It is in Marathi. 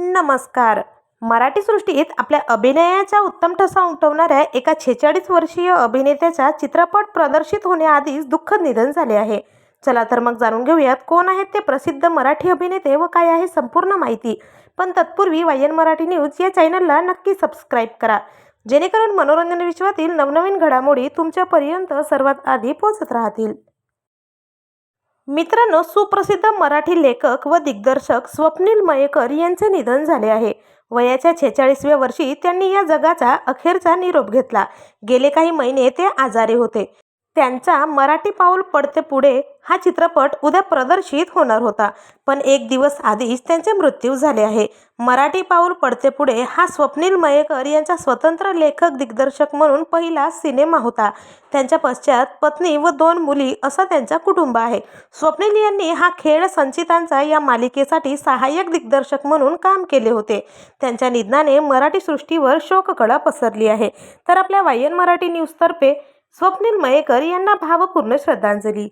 नमस्कार. मराठी सृष्टीत आपल्या अभिनयाचा उत्तम ठसा उमटवणाऱ्या एका छेचाळीस वर्षीय अभिनेत्याचा चित्रपट प्रदर्शित होण्याआधीच दुःखद निधन झाले आहे. चला तर मग जाणून घेऊयात कोण आहेत ते प्रसिद्ध मराठी अभिनेते व काय आहे संपूर्ण माहिती. पण तत्पूर्वी वायन मराठी न्यूज या चॅनलला नक्की सबस्क्राईब करा. जेणेकरून मनोरंजन विश्वातील नवनवीन घडामोडी तुमच्यापर्यंत सर्वात आधी पोहोचत राहतील. मित्रांनो सुप्रसिद्ध मराठी लेखक व दिग्दर्शक स्वप्नील मयेकर यांचे निधन झाले आहे. वयाच्या छेचाळीसव्या वर्षी त्यांनी या जगाचा अखेरचा निरोप घेतला. गेले काही महिने ते आजारी होते. त्यांचा मराठी पाऊल पडते पुढे हा चित्रपट उद्या प्रदर्शित होणार होता. पण एक दिवस आधीच त्यांचे मृत्यू झाले आहे. मराठी पाऊल पडते पुढे हा स्वप्नील मयेकर यांचा स्वतंत्र लेखक दिग्दर्शक म्हणून पहिला सिनेमा होता. त्यांच्या पश्चात पत्नी व दोन मुली असं त्यांचा कुटुंब आहे. स्वप्नील यांनी हा खेळ संचितांचा या मालिकेसाठी सहाय्यक दिग्दर्शक म्हणून काम केले होते. त्यांच्या निधनाने मराठी सृष्टीवर शोककळा पसरली आहे. तर आपल्या वायन मराठी न्यूजतर्फे स्वप्नील मयेकर यांना भावपूर्ण श्रद्धांजली.